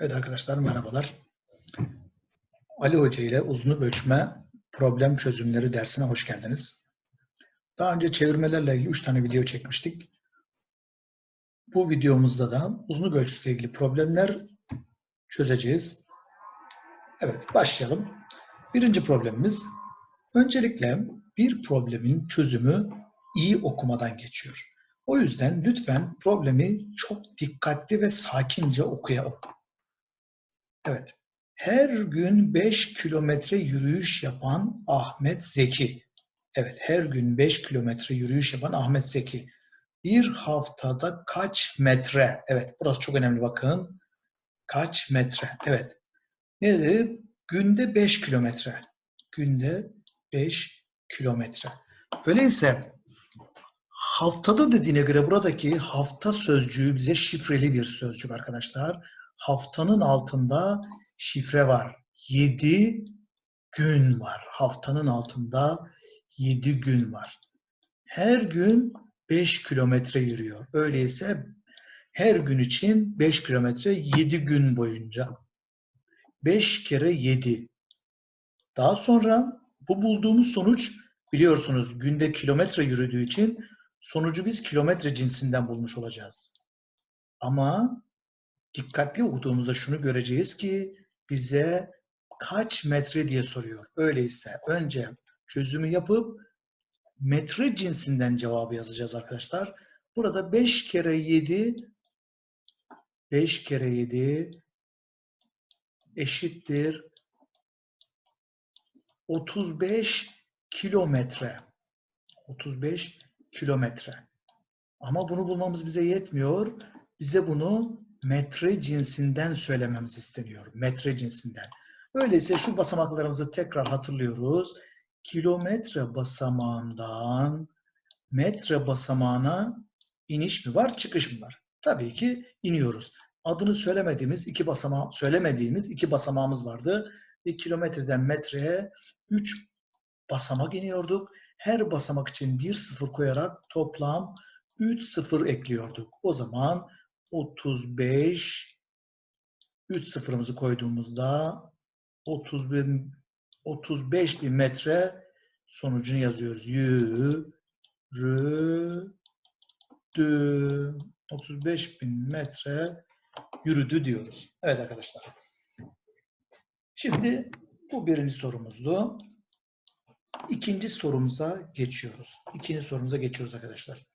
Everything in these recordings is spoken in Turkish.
Evet arkadaşlar merhabalar. Ali Hoca ile uzunu ölçme problem çözümleri dersine hoş geldiniz. Daha önce çevirmelerle ilgili 3 tane video çekmiştik. Bu videomuzda da uzunluk ölçüsüyle ilgili problemler çözeceğiz. Evet başlayalım. Birinci problemimiz öncelikle bir problemin çözümü iyi okumadan geçiyor. O yüzden lütfen problemi çok dikkatli ve sakince okuyalım. Evet. Her gün 5 kilometre yürüyüş yapan Ahmet Zeki. Evet, her gün 5 kilometre yürüyüş yapan Ahmet Zeki. Bir haftada kaç metre? Evet, burası çok önemli bakın. Kaç metre? Evet. Ne dedi? Günde 5 kilometre. Günde 5 kilometre. Öyleyse haftada dediğine göre buradaki hafta sözcüğü bize şifreli bir sözcük arkadaşlar. Haftanın altında şifre var. 7 gün var. Haftanın altında 7 gün var. Her gün 5 kilometre yürüyor. Öyleyse her gün için 5 kilometre 7 gün boyunca. 5 kere 7. Daha sonra bu bulduğumuz sonuç biliyorsunuz günde kilometre yürüdüğü için sonucu biz kilometre cinsinden bulmuş olacağız. Ama dikkatli okuduğumuzda şunu göreceğiz ki bize kaç metre diye soruyor. Öyleyse önce çözümü yapıp metre cinsinden cevabı yazacağız arkadaşlar. Burada 5 kere 7 5 kere 7 eşittir 35 kilometre. 35 kilometre. Ama bunu bulmamız bize yetmiyor. Bize bunu metre cinsinden söylememiz isteniyor. Metre cinsinden. Öyleyse şu basamaklarımızı tekrar hatırlıyoruz. Kilometre basamağından metre basamağına iniş mi var, çıkış mı var? Tabii ki iniyoruz. Adını söylemediğimiz iki basamağı, söylemediğimiz iki basamağımız vardı. Ve kilometreden metreye 3 basamak iniyorduk. Her basamak için bir sıfır koyarak toplam 3 sıfır ekliyorduk. O zaman 35 3 sıfırımızı koyduğumuzda 30 bin, 35 bin metre sonucunu yazıyoruz. Yürüdü. 35 bin metre yürüdü diyoruz. Evet arkadaşlar. Şimdi bu birinci sorumuzdu. İkinci sorumuza geçiyoruz. İkinci sorumuza geçiyoruz arkadaşlar.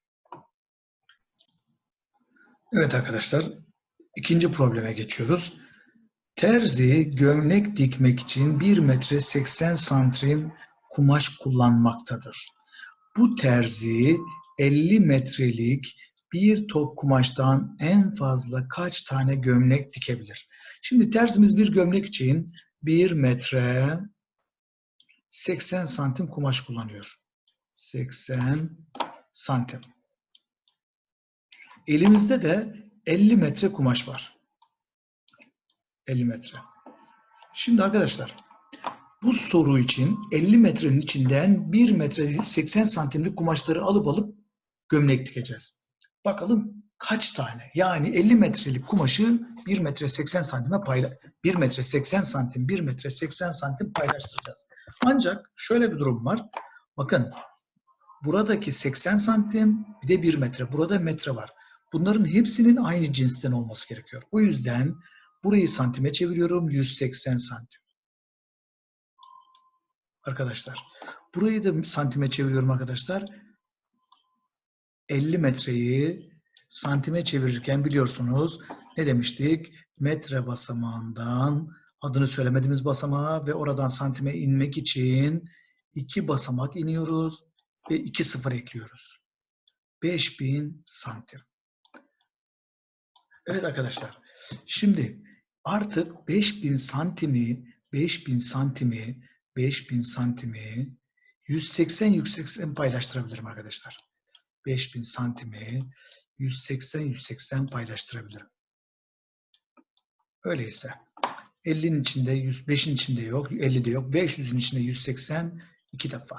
Evet arkadaşlar, ikinci probleme geçiyoruz. Terzi gömlek dikmek için 1 metre 80 santim kumaş kullanmaktadır. Bu terzi 50 metrelik bir top kumaştan en fazla kaç tane gömlek dikebilir? Şimdi terzimiz bir gömlek için 1 metre 80 santim kumaş kullanıyor. 80 santim. Elimizde de 50 metre kumaş var. 50 metre. Şimdi arkadaşlar bu soru için 50 metrenin içinden 1 metre 180 santimlik kumaşları alıp alıp gömlek dikeceğiz. Bakalım kaç tane? Yani 50 metrelik kumaşı 1 metre 80 santime payla 1 metre 80 santim 1 metre 80 santim paylaştıracağız. Ancak şöyle bir durum var. Bakın buradaki 80 santim bir de 1 metre. Burada metre var. Bunların hepsinin aynı cinsten olması gerekiyor. O yüzden burayı santime çeviriyorum. 180 santim. Arkadaşlar. Burayı da santime çeviriyorum arkadaşlar. 50 metreyi santime çevirirken biliyorsunuz ne demiştik? Metre basamağından adını söylemediğimiz basamağa ve oradan santime inmek için iki basamak iniyoruz ve iki sıfır ekliyoruz. 5000 santim. Evet arkadaşlar. Şimdi artık 5000 santimi 5000 santimi 5000 santimi 180 180 paylaştırabilirim arkadaşlar. 5000 santimi 180 180 paylaştırabilirim. Öyleyse 50'nin içinde 105'in içinde yok, 50'de yok. 500'ün içinde 180 iki defa.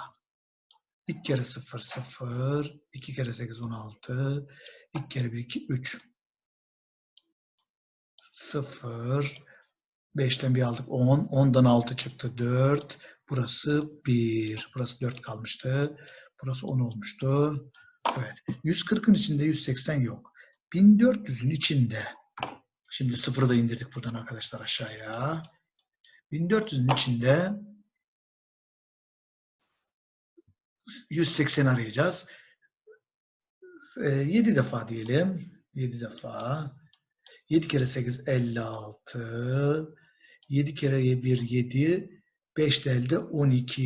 2 kere 0 0, 2 kere 8 16, 2 kere 1 2 3. 0. 5'ten bir aldık 10. 10'dan 6 çıktı 4. Burası 1. Burası 4 kalmıştı. Burası 10 olmuştu. Evet. 140'ın içinde 180 yok. 1400'ün içinde şimdi sıfırı da indirdik buradan arkadaşlar aşağıya. 1400'ün içinde 180 arayacağız. 7 defa diyelim. 7 defa. 7 kere 8 56. 7 kere 1 7. 5 de elde 12.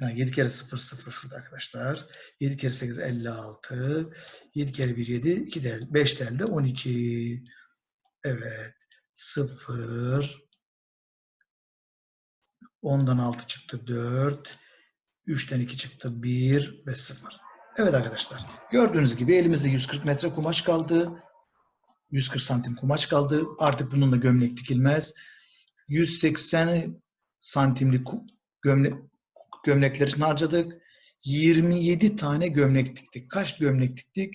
Yani 7 kere 0 0 şurada arkadaşlar. 7 kere 8 56. 7 kere 1 7. 2 de 5 de elde 12. Evet. 0. 10'dan 6 çıktı 4. 3'ten 2 çıktı 1 ve 0. Evet arkadaşlar. Gördüğünüz gibi elimizde 140 metre kumaş kaldı. 140 santim kumaş kaldı. Artık bununla gömlek dikilmez. 180 santimlik gömlek, gömlekler için harcadık. 27 tane gömlek diktik. Kaç gömlek diktik?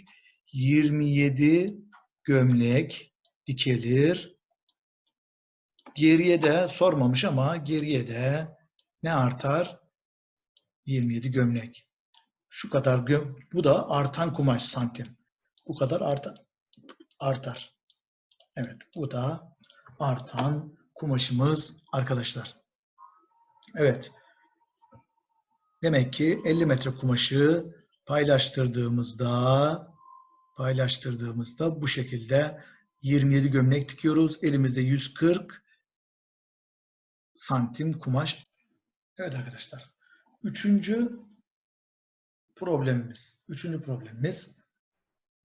27 gömlek dikilir. Geriye de sormamış ama geriye de ne artar? 27 gömlek. Şu kadar göm bu da artan kumaş santim. Bu kadar artar. artar. Evet, bu da artan kumaşımız arkadaşlar. Evet. Demek ki 50 metre kumaşı paylaştırdığımızda paylaştırdığımızda bu şekilde 27 gömlek dikiyoruz. Elimizde 140 santim kumaş. Evet arkadaşlar. Üçüncü problemimiz. Üçüncü problemimiz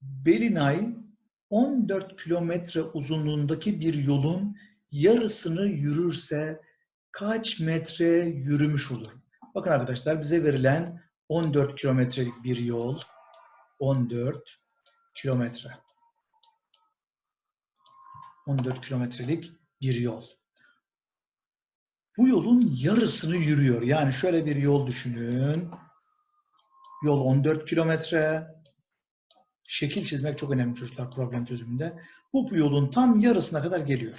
Belinay 14 kilometre uzunluğundaki bir yolun yarısını yürürse kaç metre yürümüş olur? Bakın arkadaşlar bize verilen 14 kilometrelik bir yol. 14 kilometre. 14 kilometrelik bir yol. Bu yolun yarısını yürüyor. Yani şöyle bir yol düşünün. Yol 14 kilometre. Şekil çizmek çok önemli çocuklar problem çözümünde. Bu, yolun tam yarısına kadar geliyor.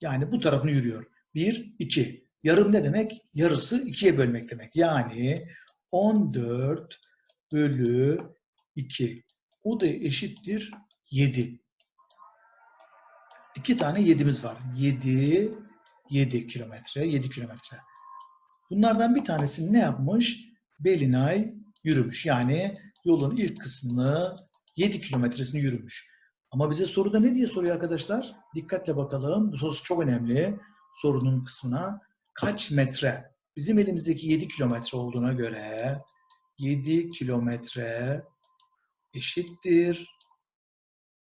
Yani bu tarafını yürüyor. 1, 2. Yarım ne demek? Yarısı ikiye bölmek demek. Yani 14 bölü 2. O da eşittir 7. İki tane 7'miz var. 7, 7 kilometre, 7 kilometre. Bunlardan bir tanesini ne yapmış? Belinay yürümüş. Yani yolun ilk kısmını 7 kilometresini yürümüş. Ama bize soruda ne diye soruyor arkadaşlar? Dikkatle bakalım. Bu soru çok önemli. Sorunun kısmına. Kaç metre? Bizim elimizdeki 7 kilometre olduğuna göre 7 kilometre eşittir.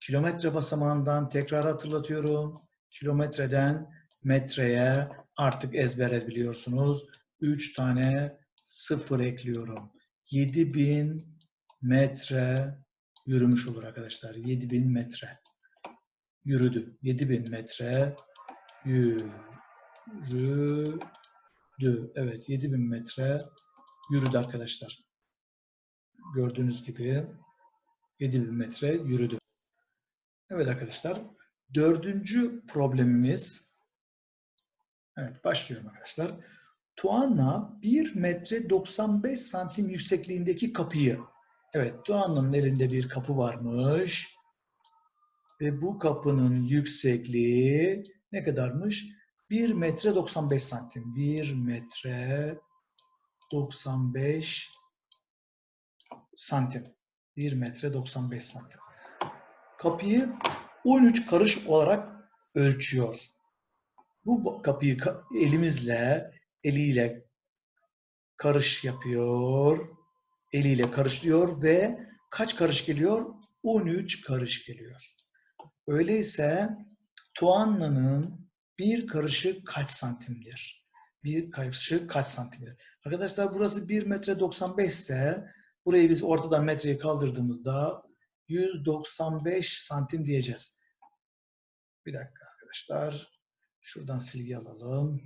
Kilometre basamağından tekrar hatırlatıyorum. Kilometreden metreye artık ezbere biliyorsunuz. 3 tane sıfır ekliyorum. 7000 metre yürümüş olur arkadaşlar. 7000 metre yürüdü. 7000 metre yürüdü. Evet 7000 metre yürüdü arkadaşlar. Gördüğünüz gibi 7000 metre yürüdü. Evet arkadaşlar. Dördüncü problemimiz Evet başlıyorum arkadaşlar. Tuana 1 metre 95 santim yüksekliğindeki kapıyı Evet Tuana'nın elinde bir kapı varmış. Ve bu kapının yüksekliği ne kadarmış? 1 metre 95 santim. 1 metre 95 santim. 1 metre 95 santim. Kapıyı 13 karış olarak ölçüyor. Bu kapıyı elimizle, eliyle karış yapıyor. Eliyle karışlıyor ve kaç karış geliyor? 13 karış geliyor. Öyleyse Tuanna'nın bir karışı kaç santimdir? Bir karışı kaç santimdir? Arkadaşlar burası 1 metre 95 ise burayı biz ortadan metreyi kaldırdığımızda 195 santim diyeceğiz. Bir dakika arkadaşlar. Şuradan silgi alalım.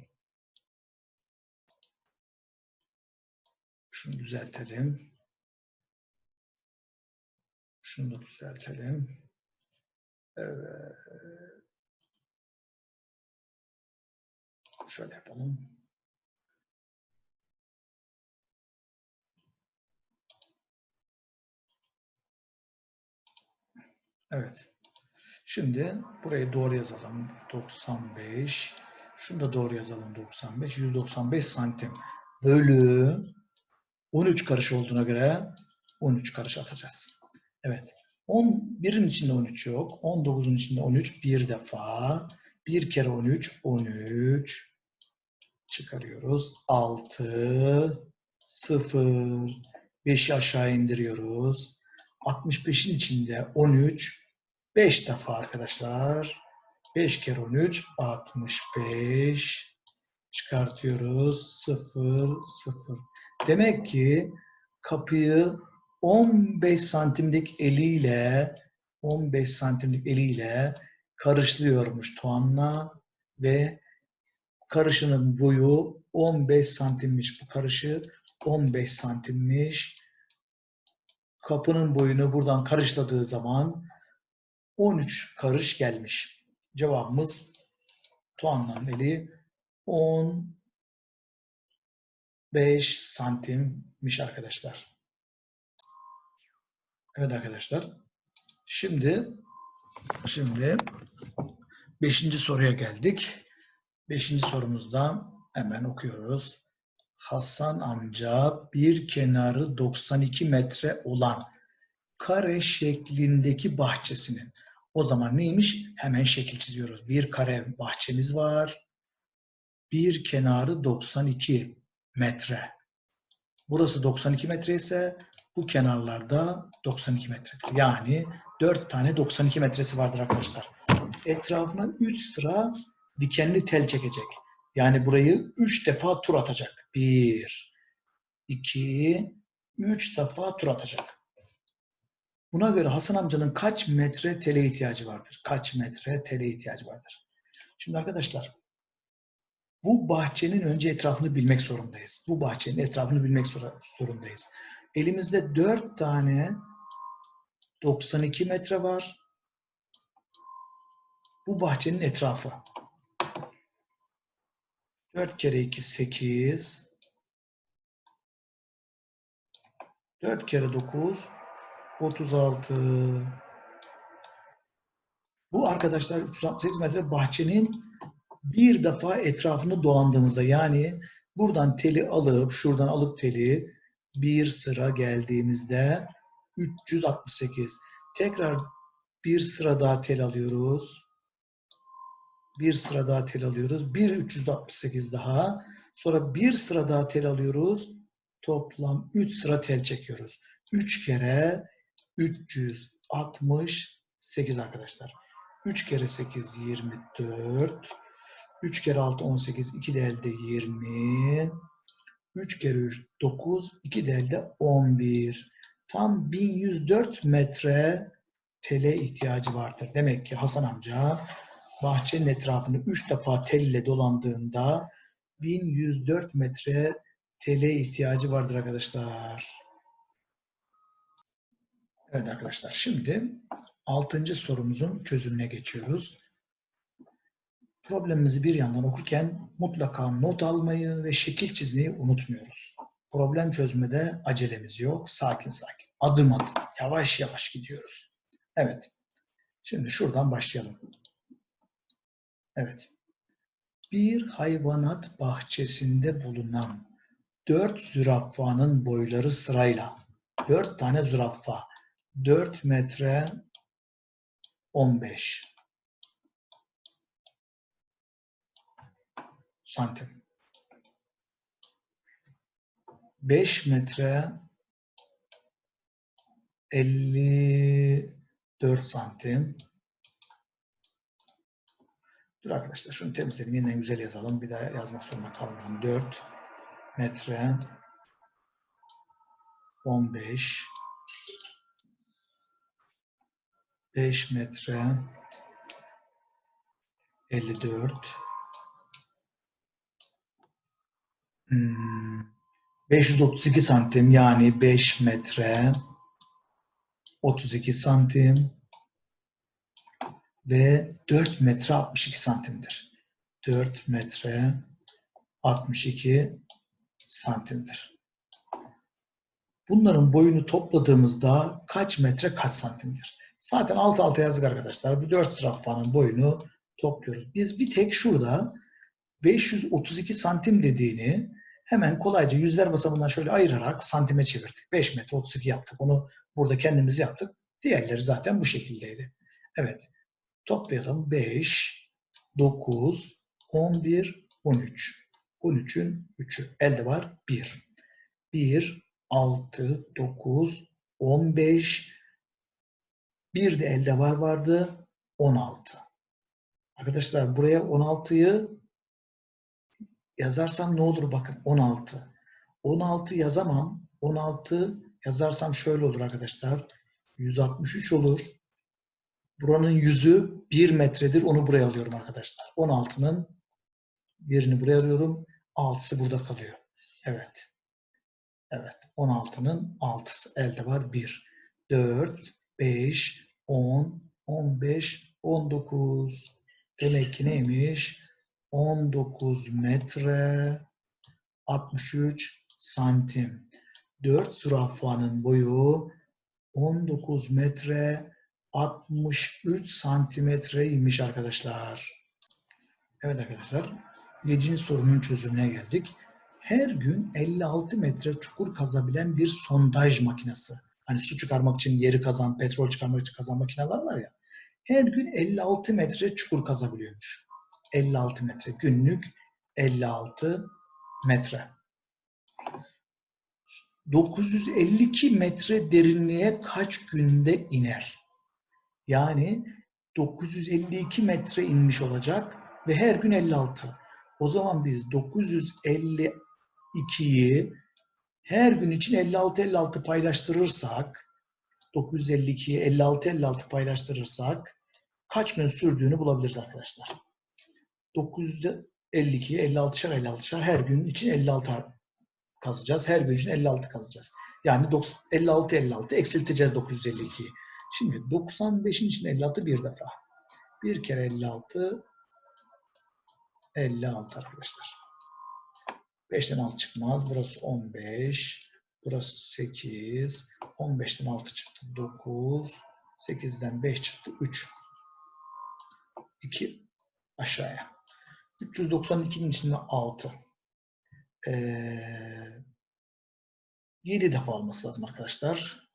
Şunu düzeltelim. Şunu da düzeltelim. Evet. Şöyle yapalım. Evet. Şimdi burayı doğru yazalım. 95. Şunu da doğru yazalım. 95. 195 santim. Bölü 13 karış olduğuna göre 13 karış atacağız. Evet. 11'in içinde 13 yok. 19'un içinde 13 bir defa. 1 kere 13 13 çıkarıyoruz. 6 0 5'i aşağı indiriyoruz. 65'in içinde 13 5 defa arkadaşlar. 5 kere 13 65 çıkartıyoruz. 0 0. Demek ki kapıyı 15 santimlik eliyle 15 santimlik eliyle karışlıyormuş Tuan'la ve karışının boyu 15 santimmiş. Bu karışı 15 santimmiş. Kapının boyunu buradan karışladığı zaman 13 karış gelmiş. Cevabımız Tuan'la eli 15 santimmiş arkadaşlar. Evet arkadaşlar. Şimdi şimdi beşinci soruya geldik. Beşinci sorumuzda hemen okuyoruz. Hasan amca bir kenarı 92 metre olan kare şeklindeki bahçesinin o zaman neymiş? Hemen şekil çiziyoruz. Bir kare bahçemiz var. Bir kenarı 92 metre. Burası 92 metre ise bu kenarlarda 92 metredir. Yani 4 tane 92 metresi vardır arkadaşlar. Etrafına 3 sıra dikenli tel çekecek. Yani burayı 3 defa tur atacak. 1, 2, 3 defa tur atacak. Buna göre Hasan amcanın kaç metre tele ihtiyacı vardır? Kaç metre tele ihtiyacı vardır? Şimdi arkadaşlar bu bahçenin önce etrafını bilmek zorundayız. Bu bahçenin etrafını bilmek zorundayız. Elimizde 4 tane 92 metre var. Bu bahçenin etrafı. 4 kere 2 8. 4 kere 9 36. Bu arkadaşlar 368 metre bahçenin bir defa etrafını dolandığımızda yani buradan teli alıp şuradan alıp teli bir sıra geldiğimizde 368. Tekrar bir sıra daha tel alıyoruz. Bir sıra daha tel alıyoruz. Bir 368 daha. Sonra bir sıra daha tel alıyoruz. Toplam 3 sıra tel çekiyoruz. 3 kere 368 arkadaşlar. 3 kere 8 24. 3 kere 6 18. 2 de elde 20. 3 kere 3 9. 2 de elde 11. Tam 1104 metre tele ihtiyacı vardır. Demek ki Hasan amca bahçenin etrafını 3 defa tel ile dolandığında 1104 metre tele ihtiyacı vardır arkadaşlar. Evet arkadaşlar şimdi 6. sorumuzun çözümüne geçiyoruz. Problemimizi bir yandan okurken mutlaka not almayı ve şekil çizmeyi unutmuyoruz. Problem çözmede acelemiz yok. Sakin sakin. Adım adım. Yavaş yavaş gidiyoruz. Evet. Şimdi şuradan başlayalım. Evet. Bir hayvanat bahçesinde bulunan dört zürafanın boyları sırayla. Dört tane zürafa. 4 metre 15 santim. 5 metre 54 santim. Dur arkadaşlar şunu temizleyelim. Yeniden güzel yazalım. Bir daha yazmak zorunda kalmayalım. 4 metre 15 5 metre 54 532 santim yani 5 metre 32 santim ve 4 metre 62 santimdir. 4 metre 62 santimdir. Bunların boyunu topladığımızda kaç metre kaç santimdir? Zaten alt alta yazdık arkadaşlar. Bu 4 rafanın boyunu topluyoruz. Biz bir tek şurada 532 santim dediğini hemen kolayca yüzler basamından şöyle ayırarak santime çevirdik. 5 metre 32 yaptık. Onu burada kendimiz yaptık. Diğerleri zaten bu şekildeydi. Evet. Toplayalım. 5, 9, 11, 13. 13'ün 3'ü. Elde var 1. 1, 6, 9, 15. Bir de elde var vardı 16. Arkadaşlar buraya 16'yı yazarsam ne olur bakın 16. 16 yazamam. 16 yazarsam şöyle olur arkadaşlar. 163 olur. Buranın yüzü 1 metredir. Onu buraya alıyorum arkadaşlar. 16'nın birini buraya alıyorum. 6'sı burada kalıyor. Evet. Evet. 16'nın 6'sı elde var. 1, 4, 5, 10, 15, 19. Demek ki neymiş? 19 metre 63 santim. 4 zürafanın boyu 19 metre 63 santimetreymiş arkadaşlar. Evet arkadaşlar. 7. sorunun çözümüne geldik. Her gün 56 metre çukur kazabilen bir sondaj makinesi. Hani su çıkarmak için yeri kazan, petrol çıkarmak için kazan makineler var ya. Her gün 56 metre çukur kazabiliyormuş. 56 metre. Günlük 56 metre. 952 metre derinliğe kaç günde iner? Yani 952 metre inmiş olacak ve her gün 56. O zaman biz 952'yi her gün için 56-56 paylaştırırsak 952'yi 56-56 paylaştırırsak kaç gün sürdüğünü bulabiliriz arkadaşlar. 952'ye 56'şar 56'şar her gün için 56 kazacağız. Her gün için 56 kazacağız. Yani 56 56 eksilteceğiz 952'yi. Şimdi 95'in için 56 bir defa. Bir kere 56 56 arkadaşlar. 5'ten 6 çıkmaz. Burası 15. Burası 8. 15'ten 6 çıktı. 9. 8'den 5 çıktı. 3. 2 aşağıya. 392'nin içinde 6. Ee, 7 defa olması lazım arkadaşlar.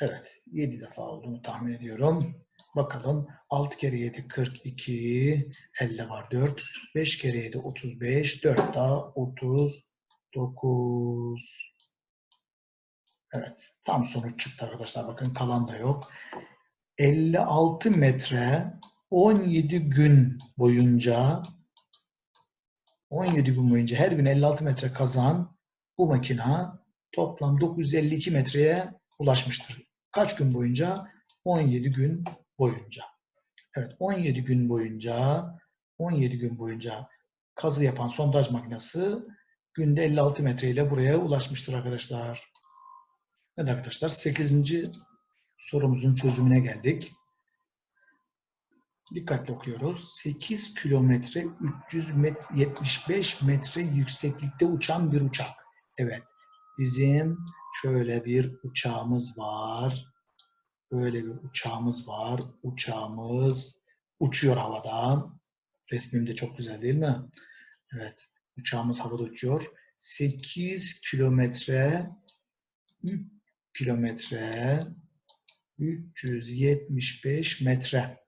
Evet. 7 defa olduğunu tahmin ediyorum. Bakalım. 6 kere 7 42. Elde var 4. 5 kere 7 35. 4 daha 39. Evet. Tam sonuç çıktı arkadaşlar. Bakın kalan da yok. 56 metre 17 gün boyunca 17 gün boyunca her gün 56 metre kazan bu makina toplam 952 metreye ulaşmıştır. Kaç gün boyunca? 17 gün boyunca. Evet 17 gün boyunca 17 gün boyunca kazı yapan sondaj makinesi günde 56 metre ile buraya ulaşmıştır arkadaşlar. Evet arkadaşlar 8. sorumuzun çözümüne geldik. Dikkatli okuyoruz. 8 kilometre 375 metre yükseklikte uçan bir uçak. Evet. Bizim şöyle bir uçağımız var. Böyle bir uçağımız var. Uçağımız uçuyor havada. Resmim de çok güzel değil mi? Evet. Uçağımız havada uçuyor. 8 kilometre 3 kilometre 375 metre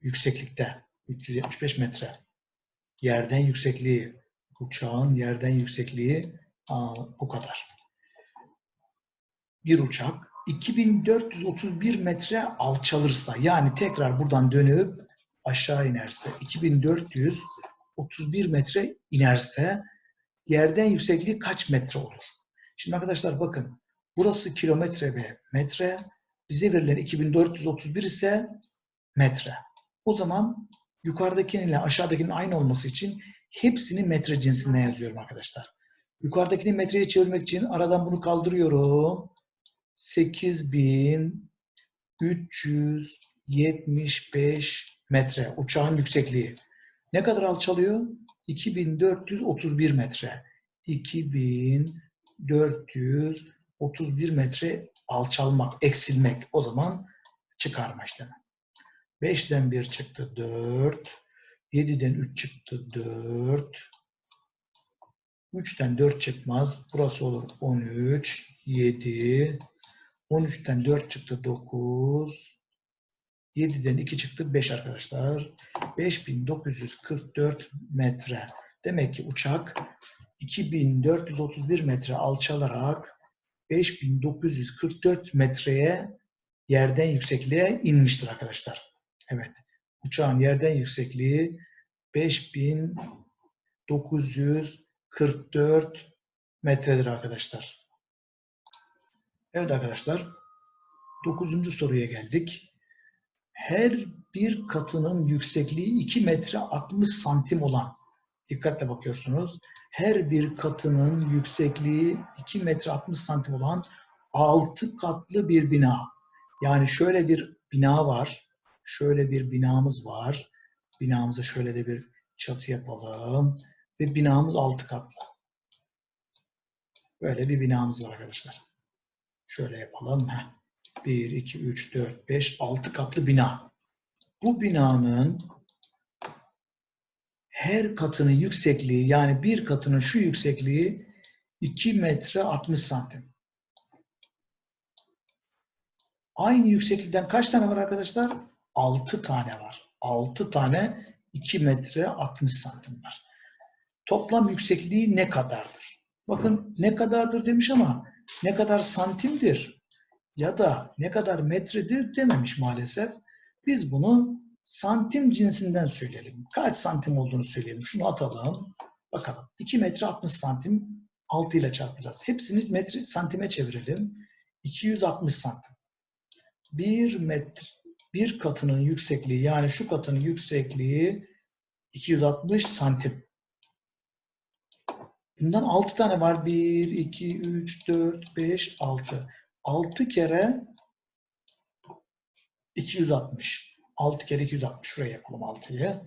yükseklikte 375 metre. Yerden yüksekliği, uçağın yerden yüksekliği aa, bu kadar. Bir uçak 2431 metre alçalırsa yani tekrar buradan dönüp aşağı inerse 2431 metre inerse yerden yüksekliği kaç metre olur? Şimdi arkadaşlar bakın burası kilometre ve metre bize verilen 2431 ise metre. O zaman yukarıdakinin ile aşağıdakinin aynı olması için hepsini metre cinsinden yazıyorum arkadaşlar. Yukarıdakini metreye çevirmek için aradan bunu kaldırıyorum. 75 metre uçağın yüksekliği. Ne kadar alçalıyor? 2431 metre. 2431 metre alçalmak, eksilmek. O zaman çıkarma işlemi. 5'den 1 çıktı 4. 7'den 3 çıktı 4. 3'ten 4 çıkmaz. Burası olur 13, 7. 13'ten 4 çıktı 9. 7'den 2 çıktı 5 arkadaşlar. 5944 metre. Demek ki uçak 2431 metre alçalarak 5944 metreye yerden yüksekliğe inmiştir arkadaşlar. Evet. Uçağın yerden yüksekliği 5944 metredir arkadaşlar. Evet arkadaşlar. Dokuzuncu soruya geldik. Her bir katının yüksekliği 2 metre 60 santim olan dikkatle bakıyorsunuz. Her bir katının yüksekliği 2 metre 60 santim olan 6 katlı bir bina. Yani şöyle bir bina var. Şöyle bir binamız var. Binamıza şöyle de bir çatı yapalım. Ve binamız 6 katlı. Böyle bir binamız var arkadaşlar. Şöyle yapalım. Heh. 1, 2, 3, 4, 5, 6 katlı bina. Bu binanın her katının yüksekliği yani bir katının şu yüksekliği 2 metre 60 santim. Aynı yükseklikten kaç tane var arkadaşlar? 6 tane var. 6 tane 2 metre 60 santim var. Toplam yüksekliği ne kadardır? Bakın ne kadardır demiş ama ne kadar santimdir ya da ne kadar metredir dememiş maalesef. Biz bunu santim cinsinden söyleyelim. Kaç santim olduğunu söyleyelim. Şunu atalım. Bakalım. 2 metre 60 santim 6 ile çarpacağız. Hepsini metre santime çevirelim. 260 santim. 1 metre bir katının yüksekliği yani şu katının yüksekliği 260 santim. Bundan 6 tane var. 1, 2, 3, 4, 5, 6. 6 kere 260. 6 kere 260. Şuraya yapalım 6'yı.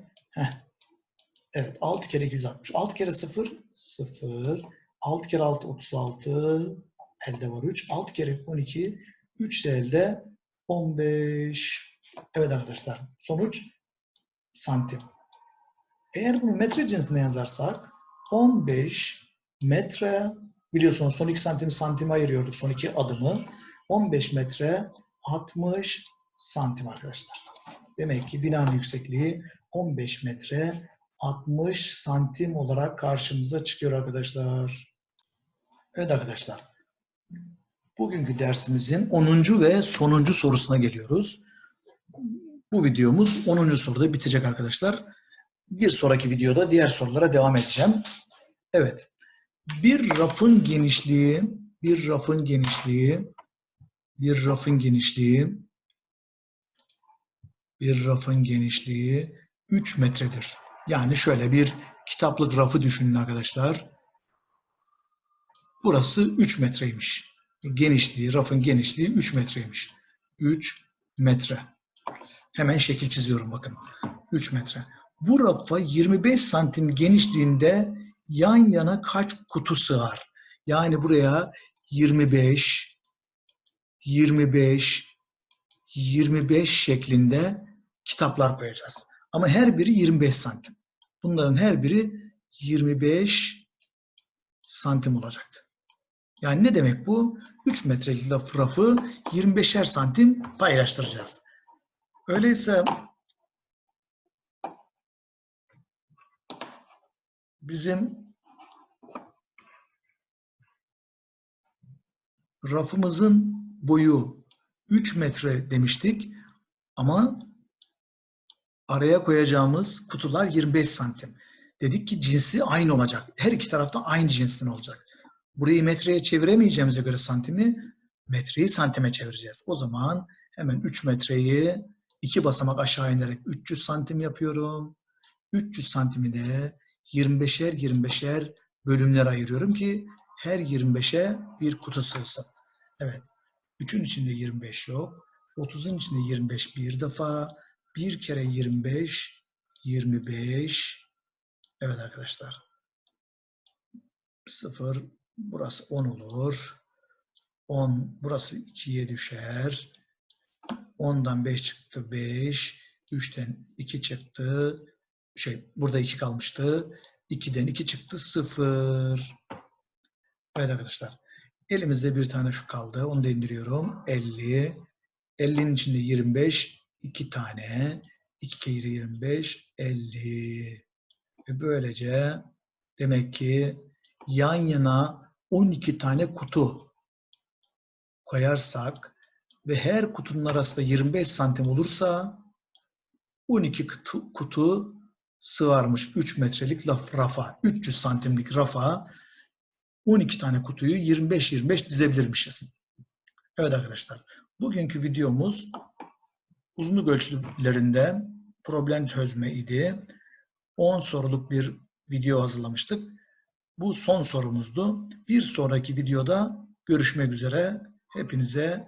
Evet 6 kere 260. 6 kere 0 0. 6 kere 6 36. Elde var 3. 6 kere 12 3 de elde 15. Evet arkadaşlar sonuç santim. Eğer bunu metre cinsine yazarsak 15 metre biliyorsunuz son 2 santim santime ayırıyorduk son 2 adımı. 15 metre 60 santim arkadaşlar. Demek ki binanın yüksekliği 15 metre 60 santim olarak karşımıza çıkıyor arkadaşlar. Evet arkadaşlar. Bugünkü dersimizin 10. ve sonuncu sorusuna geliyoruz. Bu videomuz 10. soruda bitecek arkadaşlar. Bir sonraki videoda diğer sorulara devam edeceğim. Evet. Bir rafın genişliği, bir rafın genişliği, bir rafın genişliği, bir rafın genişliği 3 metredir. Yani şöyle bir kitaplık rafı düşünün arkadaşlar. Burası 3 metreymiş. Genişliği, rafın genişliği 3 metreymiş. 3 metre. Hemen şekil çiziyorum bakın. 3 metre. Bu rafa 25 santim genişliğinde yan yana kaç kutu sığar? Yani buraya 25, 25, 25 şeklinde kitaplar koyacağız. Ama her biri 25 santim. Bunların her biri 25 santim olacak. Yani ne demek bu? 3 metrelik rafı 25'er santim paylaştıracağız. Öyleyse bizim rafımızın boyu 3 metre demiştik ama araya koyacağımız kutular 25 santim. Dedik ki cinsi aynı olacak. Her iki tarafta aynı cinsten olacak. Burayı metreye çeviremeyeceğimize göre santimi metreyi santime çevireceğiz. O zaman hemen 3 metreyi iki basamak aşağı inerek 300 santim yapıyorum. 300 santimi de 25'er 25'er bölümler ayırıyorum ki her 25'e bir kutu sığsın. Evet. 3'ün içinde 25 yok. 30'un içinde 25 bir defa. 1 kere 25, 25. Evet arkadaşlar. 0, burası 10 olur. 10, burası 2'ye düşer. 10'dan 5 çıktı 5. 3'ten 2 çıktı. Şey, burada 2 kalmıştı. 2'den 2 çıktı 0. Evet arkadaşlar. Elimizde bir tane şu kaldı. Onu da indiriyorum. 50. 50'nin içinde 25. 2 tane. 2 kere 25. 50. Ve böylece demek ki yan yana 12 tane kutu koyarsak ve her kutunun arasında 25 santim olursa 12 kutu, kutu sığarmış 3 metrelik rafa, 300 santimlik rafa 12 tane kutuyu 25-25 dizebilirmişiz. Evet arkadaşlar, bugünkü videomuz uzunluk ölçülerinde problem çözme idi. 10 soruluk bir video hazırlamıştık. Bu son sorumuzdu. Bir sonraki videoda görüşmek üzere. Hepinize